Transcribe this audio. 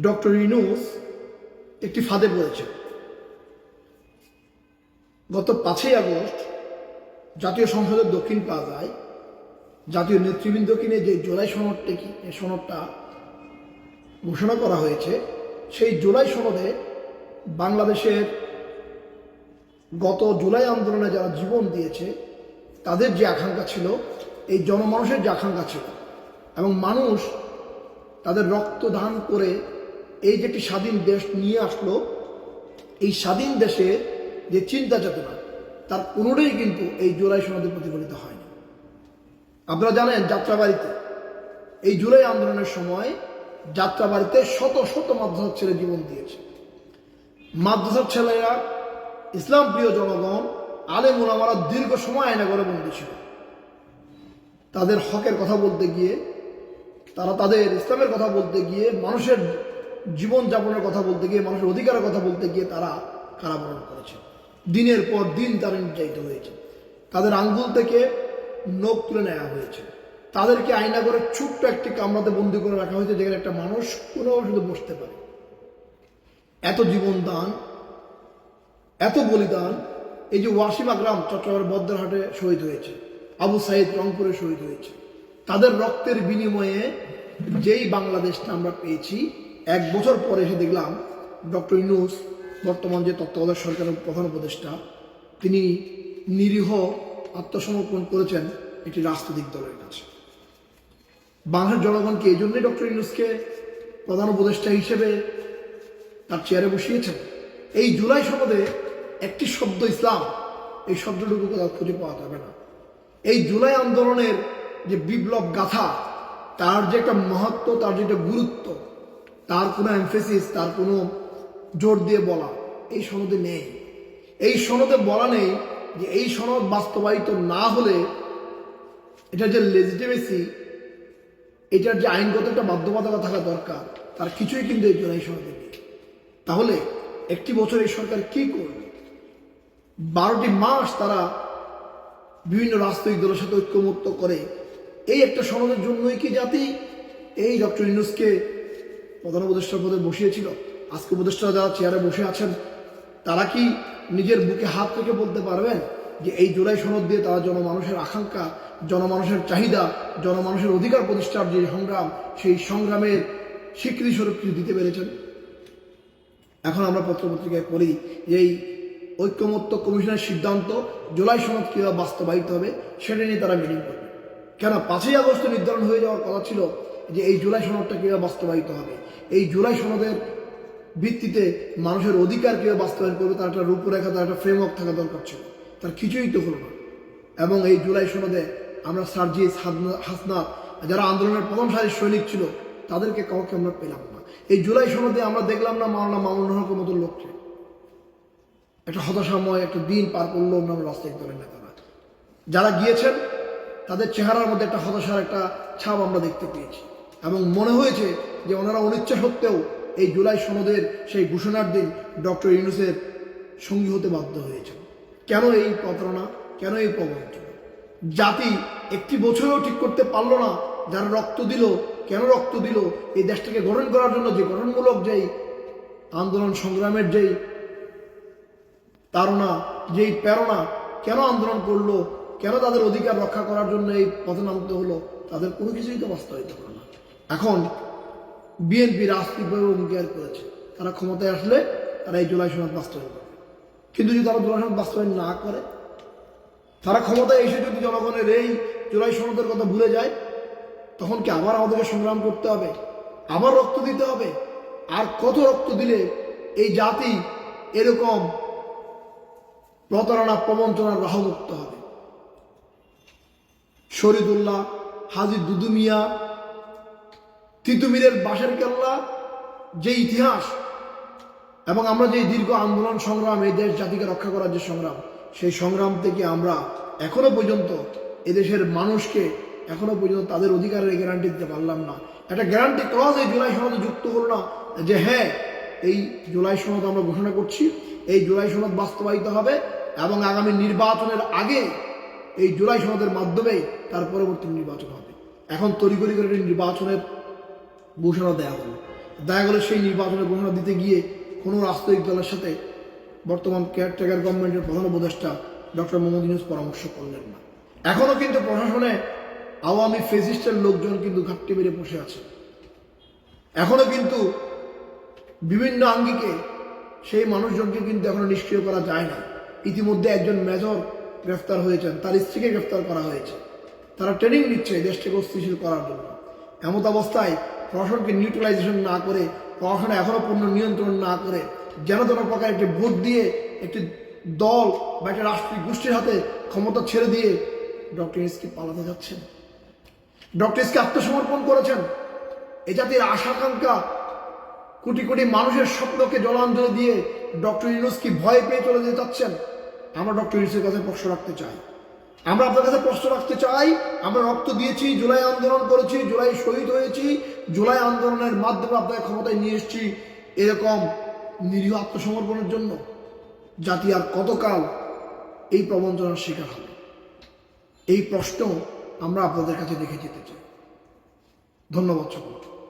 Doctor Yunus একটি ফাঁদে পড়েছে। গত পাঁচই আগস্ট জাতীয় সংসদের দক্ষিণ প্লাজায় জাতীয় নেতৃবৃন্দকে নিয়ে যে জুলাই সনদটি সনদটা ঘোষণা করা হয়েছে, সেই জুলাই সনদে বাংলাদেশের গত জুলাই আন্দোলনে যারা জীবন দিয়েছে, তাদের যে আকাঙ্ক্ষা ছিল, এই জনমানুষের যে আকাঙ্ক্ষা ছিল, এবং মানুষ তাদের রক্ত দান করে এই যে একটি স্বাধীন দেশ নিয়ে আসলো, এই স্বাধীন দেশে যে চিন্তা চেতনা, তার কোনোটাই কিন্তু এই জুলাই সনদে প্রতিফলিত হয়নি। আপনারা জানেন, যাত্রাবাড়িতে, এই জুলাই আন্দোলনের সময় যাত্রাবাড়িতে শত শত মাদ্রাসার ছেলে জীবন দিয়েছে। মাদ্রাসার ছেলেরা ইসলাম প্রিয় জনগণ, আলেম ওলামারা দীর্ঘ সময় আয়নাগরে বন্দী ছিল। তাদের হকের কথা বলতে গিয়ে, তারা তাদের ইসলামের কথা বলতে গিয়ে মানুষের জীবন যাপনের কথা বলতে গিয়ে, মানুষের অধিকারের কথা বলতে গিয়ে তারা কারাবরণ করেছে। দিনের পর দিন তারা নির্যাতিত হয়েছে। তাদের আঙ্গুল থেকে নখ তুলে নেওয়া হয়েছে। তাদেরকে আয়না করে ছোট্ট একটি কামরাতে বন্দি করে রাখা হয়েছে, যেখানে একটা মানুষ কোনো শুধু বসতে পারে। এত জীবন দান এত বলিদান, এই যে ওয়াসিম আকরাম চট্টগ্রামের বদ্রহাটে শহীদ হয়েছে, আবু সাইদ রংপুরে শহীদ হয়েছে। তাদের রক্তের বিনিময়ে যেই বাংলাদেশটা আমরা পেয়েছি এক বছর পরে এসে দেখলাম ডক্টর ইনুস বর্তমান যে তত্ত্বাবধায়ক সরকারের প্রধান উপদেষ্টা, তিনি নিরীহ আত্মসমর্পণ করেছেন একটি রাজনৈতিক দলের কাছে। বাংলার জনগণকে এই জন্যই ডক্টর ইনুসকে প্রধান উপদেষ্টা হিসেবে তার চেয়ারে বসিয়েছেন? এই জুলাই সনদে একটি শব্দ ইসলাম, এই শব্দটুকু কোথাও খুঁজে পাওয়া যাবে না। এই জুলাই আন্দোলনের যে বিপ্লব গাথা, তার যে একটা মহত্ব তার যে একটা গুরুত্ব তার কোনো এমফেসিস তার কোনো জোর দিয়ে বলা এই সনদে নেই। এই সনদে বলা নেই যে এই সনদ বাস্তবায়িত না হলে এটার যে লেজিটিমেসি এটার যে আইনগত একটা বাধ্যবাধকতা থাকা দরকার, তার কিছুই কিন্তু এই জন্য এই সনদে নেই। তাহলে একটি বছর এই সরকার কি করবে? বারোটি মাস তারা বিভিন্ন রাজনৈতিক দলের সাথে ঐক্যমত্য করে, এই একটা সনদের জন্যই কি জাতি? এই ডক্টর ইনুসকে প্রধান উপদেষ্টার পদে বসিয়েছিল। আজকে উপদেষ্টারা যারা চেয়ারে বসে আছেন, তারা কি নিজের বুকে হাত থেকে বলতে পারবেন যে এই জুলাই সনদ দিয়ে তারা জনমানুষের আকাঙ্ক্ষা, জনমানুষের চাহিদা, জনমানুষের অধিকার প্রতিষ্ঠার যে সংগ্রাম, সেই সংগ্রামের স্বীকৃতি স্বরূপ কিছু দিতে পেরেছেন? এখন আমরা পত্রপত্রিকায় পড়ি যে এই ঐক্যমত্য কমিশনের সিদ্ধান্ত জুলাই সনদ কীভাবে বাস্তবায়িত হবে, সেটা নিয়ে তারা মিটিং করবে। কেন? পাঁচই আগস্ট নির্ধারণ হয়ে যাওয়ার কথা ছিল। যে এই জুলাই সনদটা কীভাবে বাস্তবায়িত হবে? এই জুলাই সনদের ভিত্তিতে মানুষের অধিকার কীভাবে বাস্তবায়ন করবে, তার একটা রূপরেখা, তার একটা ফ্রেমওয়ার্ক থাকা দরকার ছিল। তার কিছুই তো হলো না। এবং এই জুলাই সনদে আমরা সার্জিস হাসনাত, যারা আন্দোলনের প্রথম সারির সৈনিক ছিল, তাদেরকে কাউকে আমরা পেলাম না। এই জুলাই সনদে আমরা দেখলাম না মাওলানা মামুন হকের মতো লোককে। একটা হতাশাময়, একটা দিন পার করল অন্যান্য রাজনৈতিক দলের নেতারা। যারা গিয়েছেন, তাদের চেহারার মধ্যে একটা হতাশার একটা ছাপ আমরা দেখতে পেয়েছি। এবং মনে হয়েছে যে ওনারা অনিচ্ছা সত্ত্বেও এই জুলাই সনদের সেই ঘোষণার দিন ডক্টর ইউনুসের সঙ্গী হতে বাধ্য হয়েছে কেন এই প্রতারণা? কেন এই প্রবঞ্চনা জাতি একটি বছরেও ঠিক করতে পারল না, যারা রক্ত দিল, কেন রক্ত দিল? এই দেশটাকে গঠন করার জন্য যে গঠনমূলক যেই আন্দোলন, সংগ্রামের যেই তারা যেই প্রেরণা, কেন আন্দোলন করল? কেন তাদের অধিকার রক্ষা করার জন্য এই পথে নামতে হলো? তাদের কোনো কিছুই তো বাস্তবায়িত হলো না। এখন বিএনপি রাজনৈতিকভাবে অঙ্গীকার করেছে। তারা ক্ষমতায় আসলে তারা এই জুলাই সনদ বাস্তবায়ন করবে। কিন্তু যদি তারা জুলাই সনদ বাস্তবায়ন না করে, তারা ক্ষমতায় এসে যদি জনগণের এই জুলাই সনদের কথা ভুলে যায়, তখন কি আবার আমাদেরকে সংগ্রাম করতে হবে? আবার রক্ত দিতে হবে? আর কত রক্ত দিলে এই জাতি এরকম প্রতারণা, প্রবঞ্চনার রাহমুক্ত হবে? শরীদুল্লাহ হাজি দুদুমিয়া তিতুমিরের বাসের কেল্লা যে ইতিহাস এবং আমরা যে দীর্ঘ আন্দোলন, সংগ্রাম, এই দেশ জাতিকে রক্ষা করার যে সংগ্রাম, সেই সংগ্রাম থেকে আমরা এখনও পর্যন্ত এদেশের মানুষকে এখনও পর্যন্ত তাদের অধিকারের গ্যারান্টি দিতে পারলাম না। একটা গ্যারান্টি ক্লজ এই জুলাই সনদে যুক্ত হলো না যে হ্যাঁ এই জুলাই সনদ আমরা ঘোষণা করছি, এই জুলাই সনদ বাস্তবায়িত হবে এবং আগামী নির্বাচনের আগে এই জুলাই সনদের মাধ্যমে তার পরবর্তী নির্বাচন হবে। এখন তড়িগড়ি করে নির্বাচনের ঘোষণা দেওয়া হলো। দেখা গেল সেই নির্বাচনের ঘোষণা দিতে গিয়ে কোনো রাজনৈতিক দলের সাথে বর্তমান কেয়ারটেকার গভর্নমেন্টের প্রধান উপদেষ্টা ডক্টর মোহাম্মদ ইউনুস পরামর্শ করলেন না। এখনও কিন্তু প্রশাসনে আওয়ামী ফেজিস্টের লোকজন কিন্তু ঘাটতি মেরে বসে আছে। এখনও কিন্তু বিভিন্ন আঙ্গিকে সেই মানুষজনকে কিন্তু এখনও নিষ্ক্রিয় করা যায় না ইতিমধ্যে একজন মেজর গ্রেফতার হয়েছেন, তার স্ত্রীকে গ্রেফতার করা হয়েছে। তারা ট্রেনিং নিচ্ছে দেশটাকে অস্থিতিশীল করার জন্য। এমত অবস্থায় প্রশাসনকে নিউট্রালাইজেশন না করে প্রশাসন এখনও পূর্ণ নিয়ন্ত্রণ না করে, যেন তেন প্রকার একটি ভোট দিয়ে একটি দল বা একটা রাষ্ট্রীয় গোষ্ঠীর হাতে ক্ষমতা ছেড়ে দিয়ে ডক্টর ইসকে পালাতে যাচ্ছেন। ডক্টর ইসকে আত্মসমর্পণ করেছেন। এ জাতির আশাকাঙ্ক্ষা কোটি কোটি মানুষের স্বপ্নকে জলাঞ্জলি দিয়ে ডক্টর ইউনুসকে ভয় পেয়ে চলে যেতে চাচ্ছেন? আমরা ডক্টর ইউনুসের কাছে প্রশ্ন রাখতে চাই। আমরা আপনার কাছে প্রশ্ন রাখতে চাই, আমরা রক্ত দিয়েছি, জুলাই আন্দোলন করেছি, জুলাই শহীদ হয়েছি, জুলাই আন্দোলনের মাধ্যমে আপনাকে ক্ষমতায় নিয়ে এসেছি এরকম নিরীহ আত্মসমর্পণের জন্য। জাতি আর কতকাল এই প্রবঞ্চনার শিকার হবে? এই প্রশ্ন আমরা আপনাদের কাছে রেখে যেতে চাই। ধন্যবাদ সকলকে।